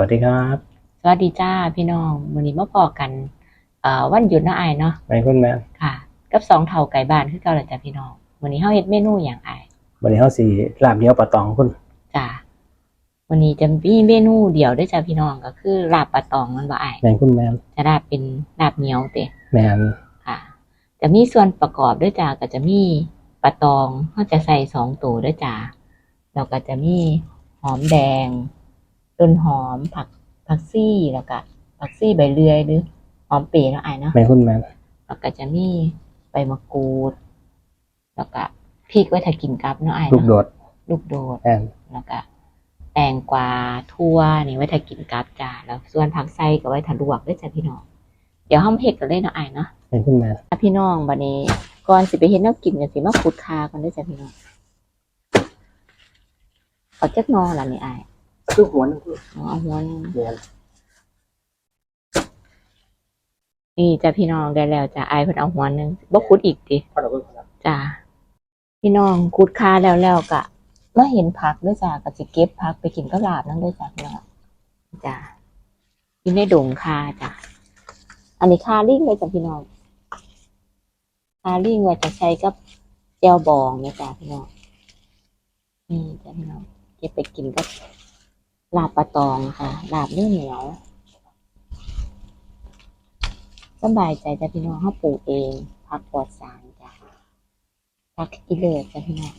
วัสดีครับ สวัสดีจ้าพี่น้องวันนี้มาพอกันเอ่อวันหยุดเนาะอายเนาะแม่คุณแม่ค่ะ กับสองเท่าไก่บ้านคือเก่าแหละจ้ะพี่น้องวันนี้เฮาเฮ็ดเมนูอย่างอายวันนี้เขาสีลาบเดียวปลาตองคุณ จ้าวันนี้จะมีเมนูเดียวด้วยจ้ะพี่น้องก็คือลาบปลาตองมันบ่อายแม่คุณแม่จะลาบเป็นลาบเหนียวเตะแม่นค่ะ จะมีส่วนประกอบด้วยจ้าก็จะมีปลาตองเขาจะใส่สองตัวด้วยจ้าแล้วก็จะมีหอมแดง ต้นหอมผักผักซี่แล้วก็ผักซี่ใบเลื่อยหรือหอมเปรย์เนาะอายเนาะแม่คุณแม่แล้วก็จะมีใบมะกรูด แล้วก็พริกไว้ถ้ากินกับเนาะไอ้ายลูกโดเนาะดลูกโดดแม่นแล้วก็แตงกวาทั่วนี่ไว้ถ้ากินกับจ้าแล้วส่วนผักไส้ก็ไว้ถ้าลวกด้วยจ้ะพี่น้องเดี๋ยวห้องเฮ็ดกันเลยเนาะไอ้ายเนาะแม่คุณแม่ถ้าพี่น้องบัดนี้ก่อนสิไปเฮ็ดแนวกินกันสิมาขุดคากันด้วยจ้ะพี่น้องเอาจักหนอล่ะนี่ไอ้าย คือหัวนึงคือเอาเอาหัวหนึงแมนนี่จ้ะพี่น้องได้แล้วจ้ะไอายเพิ่นเอาหัวหนึงบ่ขุดอีกติพอเราเพิ่งครับจ้าพี่น้องคูดคาแล้วแล้วกะมาเห็นผักด้วยจ้าก็สิเก็บผักไปกินกับลาบนั่นด้วยจ้าพี่น้องจ้ากินในดงคาจ้ะอันนี้คาลิ่งเลยจ้ะพี่น้องคาลิ่งว่าจะใช้กับแจวบองเนี่ยจ้าพี่น้องนี่จ้ะพี่น้องเก็บไปกินกับ ลาบปลาตองค่ะลาบเนื้อเหนียวสบายใจจ้ะพี่น้องเขาปลูกเองผักปลอดสารจ้ะพักอีเลิศจ้ะพี่น้อง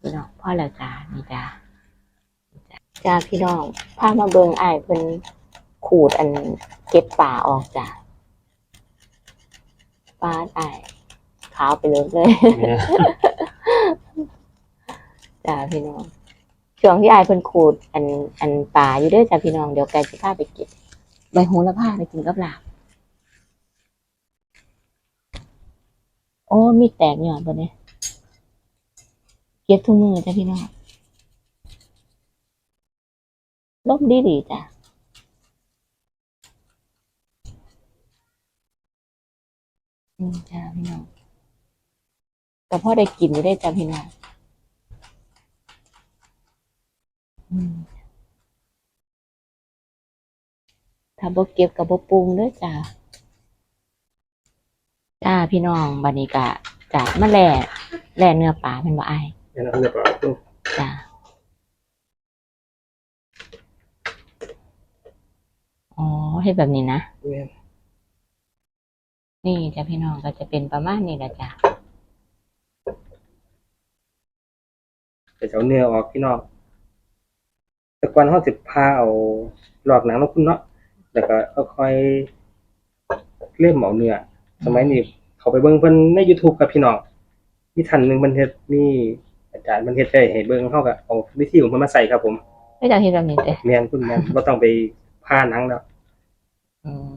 พี่น้องพ่อล้วจ้านี่จ้าจ้าพี่น้องพามาเบิงไอ้เพิ่นขูดอันเก็บป่าออกจ้ะปาดอ้ขาวไปเลยเลย จ้าพี่น้องช่วงที่อ้ายเพิ่นขูดอันอันป่าอยู่เด้วยจ้าพี่น้องเดี๋ยวไกจะพาไปเก็บใบโหระพาไปกินกับลาบโอ้มีแตกหย่อนปะเนี่ยเก็บทุกมือจ้ะพี่น้องลบดีดีๆจ้ะอืมจ้ะพี่น้องแต่พ่อได้กินอยู่ได้จ้ะพี่น้องอืม ถ้าบ่เก็บกับบ่ปรุงเด้อจ้ะจ้าพี่น้องบันนี้กะจะมาแล่แล่เนื้อปลาเป็นบ่ไอายแม่นเอาเรียบร้อยคุณจ้าอ๋อให้แบบนี้นะแม่นนี่จ้ะพี่น้องก็จะเป็นประมาณนี้แหละจ้ะแต่จะเอาเนื้อออกพี่น้อง แต่ก่อนเขาจะพาเอาหลอกหนังแล้วคุณเนาะแล้วก็เอาค่อยเล่มเอาเนื้อสมัยนี้เขาไปเบิ่งเพิ่นใน YouTube ครับพี่น้องมีท่านหนึงมันเฮ็ดมีอาจารย์มันเฮ็ดได้ให้เบิ่งเฮาก็เอาวิธีของเพิ่นมาใส่ครับผมไม่จ้ะเห็นแบบนี้เด้แม่นคุณแม่นบ่ต้องไปพาหนังแล้วอืม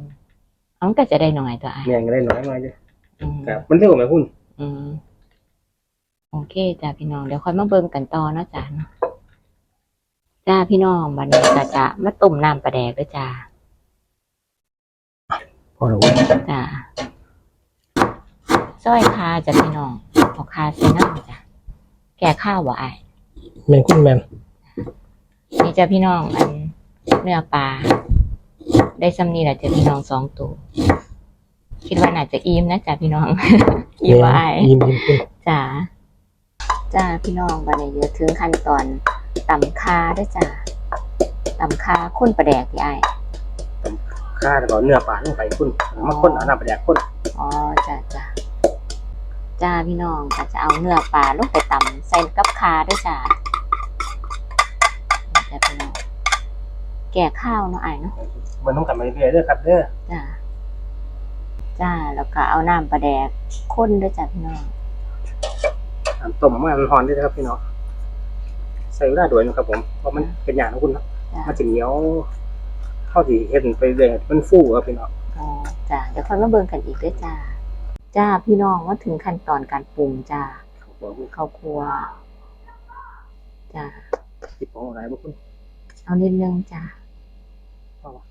เอันก็จะได้หน่อยตัวไอายแม่นก็ได้น้อยมาเด้ออืมครับมันเร็วไหมคุณ อืมโอเคจ้ะพี่น้องเดี๋ยวค่อยมาเบิ่งกันต่อเนาะจ้ะเนาะ จ้าพี่น้องบันนี้ก็จะมาต้มน้ำปลาแดกด้วยจ้าพอรู้จ้าซอยคาจ้ะพี่น้องเอาคาใส่น้ำจ้ะแก่ข้าวบ่ไอายแม่นคุณแม่นนี่จ้ะพี่น้องอันเนื้อปลาได้ซ้ำนี่แหละจ้ะพี่น้องสองตัวคิดว่าน่าจะอิ่มนะจ้ะพี่น้องอิ่มบ่ไอายยิ้มยิ้มคุณจ้าจ้าพี่น้องบันนี้เดี๋ยวถึงขั้นตอน ตำคาด้วยจ้าตำคาข้นปลาแดกพี่ไอายค่าแล้วก็เนื้อปลาลงไปคุณมาคนเอาน้ำปลาแดกคนอ๋อจ้าจ้าจ้าพี่น้องก็จะเอาเนื้อปลาลงไปตำใส่กับคาด้วยจ้านี่จ้าพี่น้องแก่ข้าวเนาะไอายเนาะมันต้องกลับมาเรื่อยๆเด้อครับเด้อจ้าจ้าแล้วก็เอาน้ำปลาแดกข้นด้วยจ้ะพี่น้องน้ำต้มมันหอนด้วยนะครับพี่น้อง ใส่เวลาด้วยนะครับผมเพราะมันเป็นอย่างของคุณเนาะจ้ามันจะเหนียวเข้าที่เห็นไปเรื่อยมันฟูครับพี่น้องอ๋อจ้าเดี๋ยวค่อยมาเบิ่งกันอีกด้วยจ้าจ้าพี่น้องว่าถึงขั้นตอนการปรุงจ้าข้าวครัวจ้าติดของอะไรบ้างคุณ เอานิดนึงจ้าพอปะ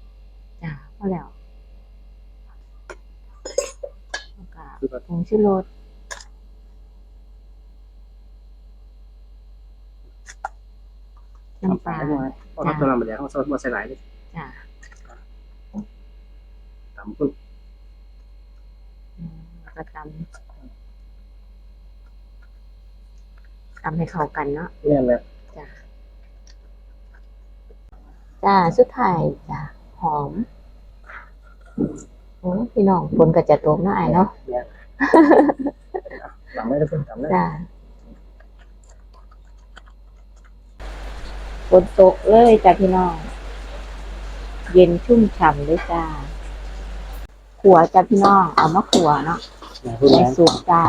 จ้าพอแล้วแล้วก็คือแบบผงชูรส น้ำปลาได้ไหมเพราะเขาตัวน้ำมันแดงเขาใส่หลายเลยจ้ะตำพุ่นอืมแล้วก็ตำตำให้เข้ากันเนาะเนี่ยแหละจ้าสุดท้ายจ้ะหอมโอ้พี่น้องฝนก็จะตกเนาะไอ้ายเนาะเนี่ยตำไม่ได้เพิ่งตำได้ จ้าฝ นตกเลยจ้ะพี่น้อง เย็นชุ่มฉ่ำเลยจ้าขัวจ้ะพี่น้อง เอามาขัวเนาะในแล้วสุกจ้า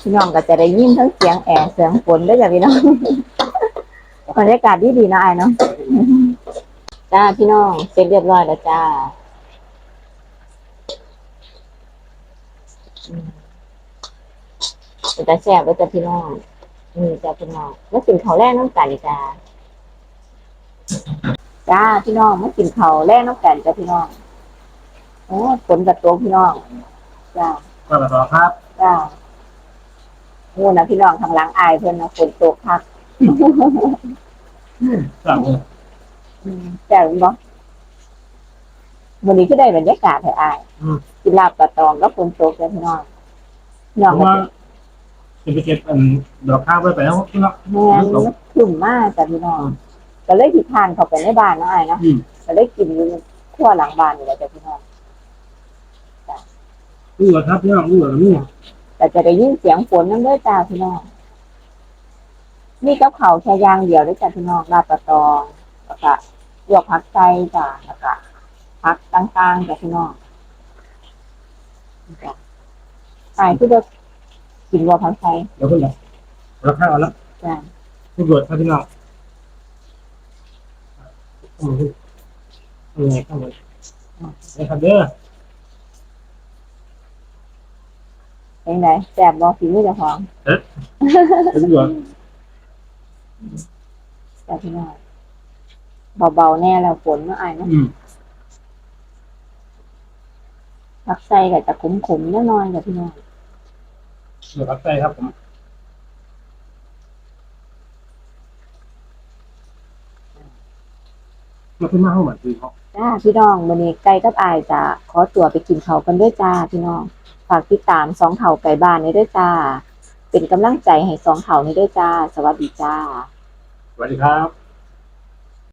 พี่น้องก็จะได้ยินทั้งเสียงแอร์เสียงฝนด้วยจ้ะพี่น้องบรรยากาศดีดีนะไอ้เนาะจ้าพี่น้องเสร็จเรียบร้อยแล้วจ้าอืมเป็นตาแซ่บแล้วจ้ะพี่น้องนี่จ้ะพี่น้องมากินข้าวแรกน้ำกันจ้า จ้าพี่น้องมากินข้าวแรกน้ำกันจ้ะพี่น้องโอ้ฝนกับตัวพี่น้องจ้าก็แบบครับจ้างูนะพี่น้องทางหลังอายเพื่อนนะฝนตกพักครับอืมแต่รู้บ่วันนี้ก็ได้บรรยากาศให้อายกินลาบปลาตองก็ฝนตกจ้ะพี่น้องพี่น้องผมก็ว่าจะจะไปเก็บอันดอกข้าวไว้ไปแล้วพี่เนาะแม่นมันครึ้มมากจ้ะพี่น้อง ก็เลยที่ทานเข้าไปในบ้านเนาะอายเนาะอืมก็เลยกินอยู่ขั้วหลังบ้านอยู่แล้วจ้ะพี่น้องรู้เหรอครับพี่น้องรู้เหรอนี่แต่จะได้ยินเสียงฝนนั่นด้วยจ้าพี่น้องนี่กับเขาวแค่อย่างเดียวด้วยจ้ะพี่น้องลาบปลาตองแล้วก็ลวกผักไก่จ้ะแล้วก็ผักต่างๆจ้ะพี่น้องจ้ะตายคือจะกินลวกผักไก่เดี๋ยวคุณเดี๋ยวเราข้าวแล้วจ้ะผู้ตรวจครับพี่น้อง อืมอืมครับผมนะครับเด้อเป็นไงแซ่บบ่ฝีมือเจ้าของผู้ตรวจจ้ะพี่น้องเบาๆแน่แล้วฝนเนาะอายเนาะอืมผักไก่ก็จะขมๆนิดหน่อยจ้ะพี่น้องเดี๋ยวรับใจครับผม มาขึ้นมาห้องเหมือนคือเขาจ้าพี่น้องวันนี้ไก่กับอายจะขอตัวไปกินเขาวกันด้วยจ้าพี่น้อง ฝากติดตามสองเถาไก่บ้านนี้ด้วยจ้า เป็นกำลังใจให้สองเถานี้ด้วยจ้า สวัสดีจ้า สวัสดีครับ